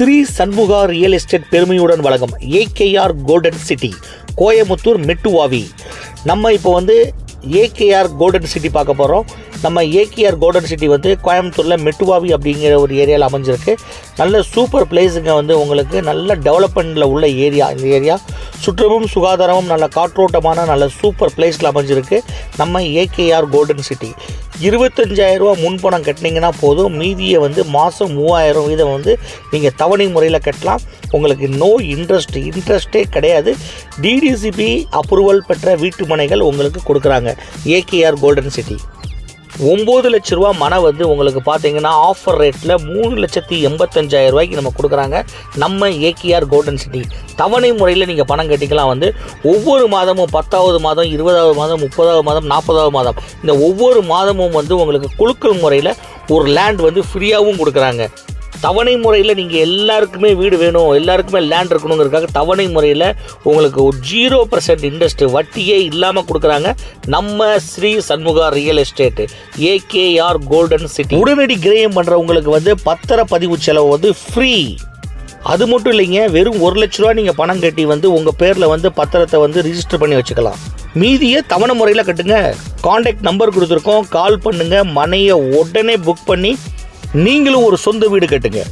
Sri Shanmuga real estate பெருமையுடன் வழங்கும் AKR golden city Coimbatore Mettuvavi. நம்ம இப்போ வந்து ஏகேஆர் கோல்டன் சிட்டி பார்க்க போகிறோம் நம்ம ஏகேஆர் கோல்டன் சிட்டி வந்து கோயம்புத்தூரில் மெட்டுவாவி அப்படிங்கிற ஒரு ஏரியாவில் அமைஞ்சிருக்கு. நல்ல சூப்பர் பிளேஸுங்க வந்து உங்களுக்கு நல்ல டெவலப்மெண்ட்டில் உள்ள ஏரியா இந்த ஏரியா. சுற்றமும் சுகாதாரமும் நல்ல காற்றோட்டமான நல்ல சூப்பர் பிளேஸில் அமைஞ்சிருக்கு. நம்ம ஏகேஆர் கோல்டன் சிட்டி இருபத்தஞ்சாயிரரூபா முன்பணம் கட்டினீங்கன்னா போதும். மீதியை வந்து மாதம் மூவாயிரம் வீதம் வந்து நீங்கள் தவணை முறையில் கட்டலாம். உங்களுக்கு நோ இன்ட்ரெஸ்ட் இன்ட்ரெஸ்ட்டே கிடையாது. டிடிசிபி அப்ரூவல் பெற்ற வீட்டு மனைகள் உங்களுக்கு கொடுக்குறாங்க. ஏகேஆர் கோல்டன் சிட்டி ஒம்பது லட்ச ரூபா மனை வந்து உங்களுக்கு பார்த்தீங்கன்னா ஆஃபர் ரேட்டில் மூணு லட்சத்தி எண்பத்தஞ்சாயிரம் ரூபாய்க்கு நம்ம கொடுக்குறாங்க. நம்ம ஏகேஆர் கோல்டன் சிட்டி தவணை முறையில் நீங்கள் பணம் கட்டிக்கலாம் வந்து ஒவ்வொரு மாதமும் பத்தாவது மாதம் இருபதாவது மாதம் முப்பதாவது மாதம் நாற்பதாவது மாதம் இந்த ஒவ்வொரு மாதமும் வந்து உங்களுக்கு குலுக்கல் முறையில் ஒரு லேண்ட் வந்து ஃப்ரீயாகவும் கொடுக்குறாங்க. தவணை முறையில் நீங்கள் எல்லாருக்குமே வீடு வேணும் எல்லாருக்குமே லேண்ட் இருக்கணுங்கிறதுக்காக தவணை முறையில் உங்களுக்கு ஒரு ஜீரோ பர்சன்ட் இன்ட்ரெஸ்ட் வட்டியே இல்லாமல் கொடுக்குறாங்க நம்ம Shri Shanmuga real estate AKR golden city உடனடி கிரயம் பண்ணுறவங்களுக்கு வந்து பத்திர பதிவு செலவு வந்து ஃப்ரீ அது மட்டும் இல்லைங்க வெறும் ஒரு லட்ச ரூபா நீங்கள் பணம் கட்டி வந்து உங்கள் பேரில் வந்து பத்திரத்தை வந்து ரிஜிஸ்டர் பண்ணி வச்சுக்கலாம். மீதியை தவணை முறையில் கட்டுங்க. காண்டாக்ட் நம்பர் கொடுத்துருக்கோம். கால் பண்ணுங்கள் மனையை உடனே புக் பண்ணி நீங்களும் ஒரு சொந்த வீடு கட்டுங்க.